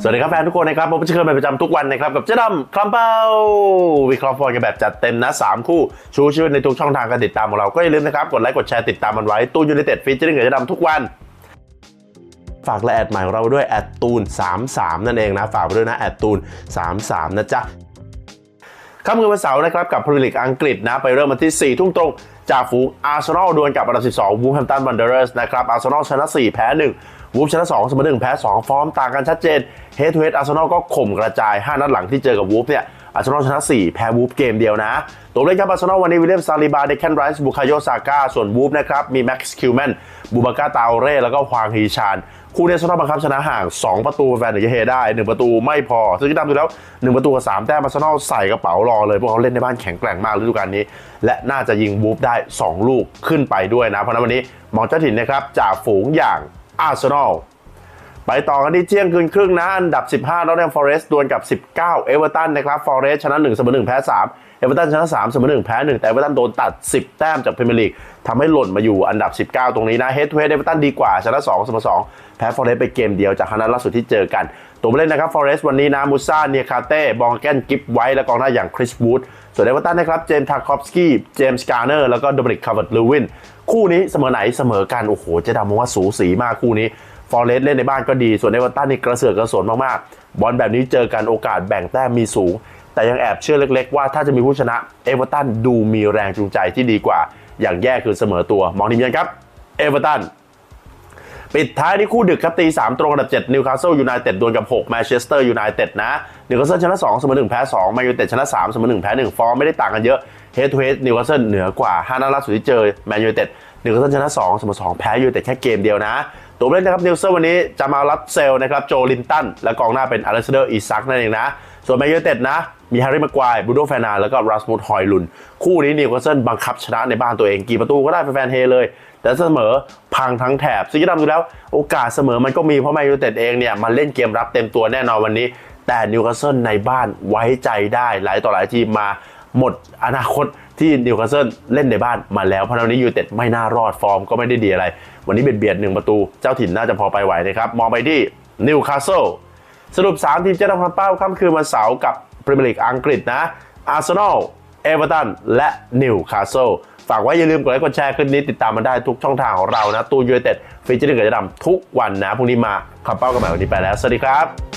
สวัสดีครับแฟนทุกคนนะครับผมจะเคยเป็นประจำทุกวันนะครับ กับเจ๊ดำคลัมเป้าวิเคราะห์ฟอร์กันแบบจัดเต็มนะ 3 คู่ ชูชื่อในทุกช่องทางการติดตามของเรา ก็อย่าลืมนะครับ กดไลค์ กดแชร์ติดตามมันไว้ ตูนยูไนเต็ดฟีเจอริ่งกับเจ๊ดำทุกวัน ฝากและแอดใหม่ของเราด้วยแอดตูน 33 นั่นเองนะ ฝากไปด้วยนะแอดตูน 33 นะจ๊ะ ค่ำคืนวันเสาร์นะครับกับพรีเมียร์ลีกอังกฤษนะไปเริ่มวันที่ 4 ทุ่มตรง จากฝูงอาร์เซนอลดวลกับอันดับ 12 วูฟแฮมตันวันเดอร์สนะครับอาร์เซนอลชนะ 4 แพ้ 1 วูฟชนะ 2 เสมอ1แพ้ 2 ฟอร์มต่างกันชัดเจนเฮดทูเฮดอาร์เซนอลก็ข่มกระจาย 5 นัดหลังที่เจอกับวูฟเนี่ย อาร์เซนอลชนะ 4 แพ้วูฟเกมเดียวนะ ตัวเล่นครับอาร์เซนอลวันนี้วิลเลียมซาลิบา เดคแคนไรส์บุคาโยซาก้า ส่วนวูฟนะครับ มีแม็กซ์คิวแมนบูบาก้าตาเร่ แล้วก็ฮวางฮีชาน คู่นี้อาร์เซนอลบังคับชนะห่าง 2 ประตูแฟนถึงจะเฮได้ 1 ประตูไม่พอ ซึ่งที่ตามดูแล้ว 1 ประตูกับ3แต้มอาร์เซนอลใส่กระเป๋ารอเลย พวกเขาเล่นในบ้านแข็งแกร่งมากฤดูกาลนี้ และน่าจะยิงวูฟได้ 2 ลูกขึ้นไปด้วยนะ เพราะฉะนั้นวันนี้มองเจ้าถิ่นนะครับจากฝูงอย่างอาร์เซนอล ไปต่อกันที่เที่ยงคืนครึ่งนะ อันดับ 15นอตแ a มฟอเรสต์ดวลกับ 19 เอเวอร์ตันนะครับฟอเรสต์ชนะ1เสมอ1แพ้ 3เอเวอร์ตันชนะ3เสมอ1แพ้1แต่เอเวอร์ตันโดนตัด 10 แต้มจากพรีเมียร์ลีกทำให้หล่นมาอยู่อันดับ 19 ตรงนี้นะเฮดทูเฮดเอเวอร์ตันดีกว่า ชนะ2เสมอ2แพ้ฟอเรสต์ไปเกมเดียวจากคณะล่าสุดที่เจอกัน ตัวผู้เล่นนะครับฟอเรสต์วันนี้นะมูซ่าเนียคาเต้บองแกนกิฟไว้และกองหน้าอย่างคริสวูดส่วนเอเวอร์ตันนะครับเจมส์ทาคอฟสกี้เจมส์การ์เนอร์แล้วก็โดมินิกคาร์เวิร์ตลูวินคู่นี้เสมอไหนเสมอกันโอ้โหเจดำมองว่าสูสีมากคู่นี้ ฟอร์เรสเล่นในบ้านก็ดี ส่วนเอเวอร์ตันนี่กระเสือกกระสนมากๆ บอลแบบนี้เจอกันโอกาสแบ่งแต้มมีสูง แต่ยังแอบเชื่อเล็กๆ ว่าถ้าจะมีผู้ชนะเอเวอร์ตันดูมีแรงจูงใจที่ดีกว่า อย่างแย่คือเสมอตัว มองทีมเยือนครับ เอเวอร์ตัน ปิดท้ายที่คู่ดึกครับตี3ตรงอันดับ7นิวคาสเซิลยูไนเต็ดดวลกับ6แมนเชสเตอร์ยูไนเต็ดนะนิวคาสเซิลชนะ2เสมอ1แพ้2แมนยูไนเต็ดชนะ3เสมอ1แพ้1ฟอร์มไม่ได้ต่างกันเยอะเฮดทูเฮดนิวคาสเซิลเหนือกว่า5นัดล่าสุดที่เจอแมนยูไนเต็ดนิวคาสเซิลชนะ2เสมอ2แพ้ยูไนเต็ดแค่เกมเดียวนะตัวเล่นนะครับนิวคาสเซิลวันนี้จะมารัดเซลนะครับโจลินตันและกองหน้าเป็นอเล็กซานเดอร์อีซักนั่นเองนะส่วนแมนยูไนเต็ดนะ มีแฮร์รี่ม็กควายบูโดแฟนา แล้วก็รัสมุดฮอยลุน คู่นี้นิวคาสเซิลบังคับชนะในบ้านตัวเอง กี่ประตูก็ได้แฟนเฮเลย แต่เสมอพังทั้งแถบซึ่งที่ทำดูแล้วโอกาสเสมอมันก็มีเพราะแมนยูเต็ดเองเนี่ยมันเล่นเกมรับเต็มตัวแน่นอนวันนี้ แต่นิวคาสเซิลในบ้านไว้ใจได้หลายต่อหลายทีมมาหมดอนาคตที่นิวคาสเซิลเล่นในบ้านมาแล้วเพราะวันนี้ยูเต็ดไม่น่ารอดฟอร์มก็ไม่ได้ดีอะไร วันนี้เบียดเบียดหนึ่งประตูเจ้าถิ่นน่าจะพอไปไหวนะครับมองไปที่นิวคาสเซิลสรุป 3 ทีมเจะทำความเป้าค่ำคืนวันเสาร์กับ พรีเมียร์ลีกอังกฤษนะอาร์เซนอลเอเวอร์ตันและนิวคาสเซิลฝากไว้อย่าลืมกดไลค์กดแชร์คลิปนี้ติดตามมาได้ทุกช่องทางของเรานะ ตูนยูไนเต็ดฟีเจอร์เกิดจะดำทุกวันนะพรุ่งนี้มาขับเป้ากันใหม่วันนี้ไปแล้ว สวัสดีครับ